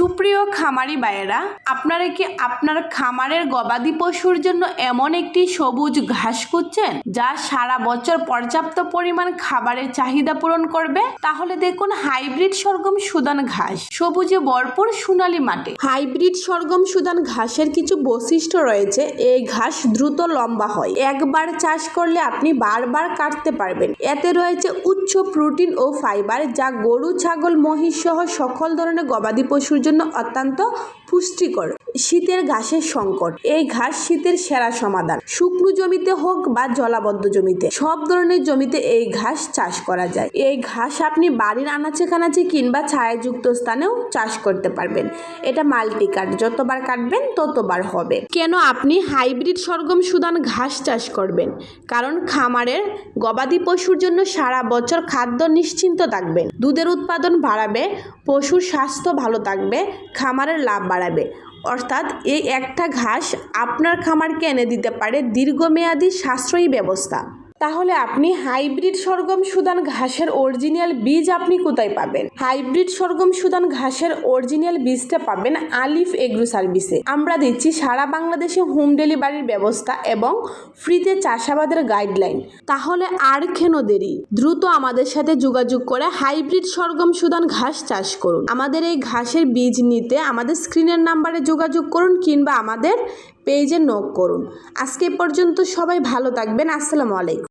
সুপ্রিয় খামারি ভাইয়েরা, আপনারা কি আপনার খামারের গবাদি পশুর জন্য এমন একটি সবুজ ঘাস খুঁজছেন যা সারা বছর পর্যাপ্ত পরিমাণ খাবারের চাহিদা পূরণ করবে? তাহলে দেখুন হাইব্রিড সরগম সুদান ঘাস, সবুজে ভরপুর সোনালী মাটি। হাইব্রিড সরগম সুদান ঘাসের কিছু বৈশিষ্ট্য রয়েছে। এই ঘাস দ্রুত লম্বা হয়। একবার চাষ করলে আপনি বারবার কাটতে পারবেন। এতে রয়েছে উচ্চ প্রোটিন ও ফাইবার যা গরু ছাগল মহিষ সহ সকল ধরনের গবাদি পশুর জন্য অত্যন্ত পুষ্টিকর। শীতের ঘাসের সংকট। এই ঘাস শীতের সেরা সমাধান। শুকনো জমিতে হোক বা জলাবদ্ধ জমিতে, সব ধরনের জমিতে এই ঘাস চাষ করা যায়। এই ঘাস আপনি বাড়ির আনাচে কানাচে কিংবা ছায়াযুক্ত স্থানেও চাষ করতে পারবেন। এটা মাল্টি কাট যতবার কাটবেন, ততবার হবে। কেন আপনি হাইব্রিড সরগম সুদান ঘাস চাষ করবেন? কারণ খামারের গবাদি পশুর জন্য সারা বছর খাদ্য নিশ্চিন্ত থাকবেন। দুধের উৎপাদন বাড়াবে, পশুর স্বাস্থ্য ভালো থাকবে, খামারের লাভ বাড়াবে। অর্থাৎ এই একটা ঘাস আপনার খামারকে এনে দিতে পারে দীর্ঘমেয়াদী সাশ্রয়ী ব্যবস্থা। তাহলে আপনি হাইব্রিড সরগম সুদান ঘাসের অরিজিনাল বীজ আপনি কোথায় পাবেন? হাইব্রিড সরগম সুদান ঘাসের অরিজিনাল বীজটা পাবেন আলিফ এগ্রো সার্ভিসে। আমরা দিচ্ছি সারা বাংলাদেশে হোম ডেলিভারির ব্যবস্থা এবং ফ্রিতে চাষাবাদের গাইডলাইন। তাহলে আর কেন দেরি? দ্রুত আমাদের সাথে যোগাযোগ করে হাইব্রিড সরগম সুদান ঘাস চাষ করুন। আমাদের এই ঘাসের বীজ নিতে আমাদের স্ক্রিনের নাম্বারে যোগাযোগ করুন কিংবা আমাদের পেজে নক করুন। আজকে পর্যন্ত সবাই ভালো থাকবেন। আসসালামু আলাইকুম।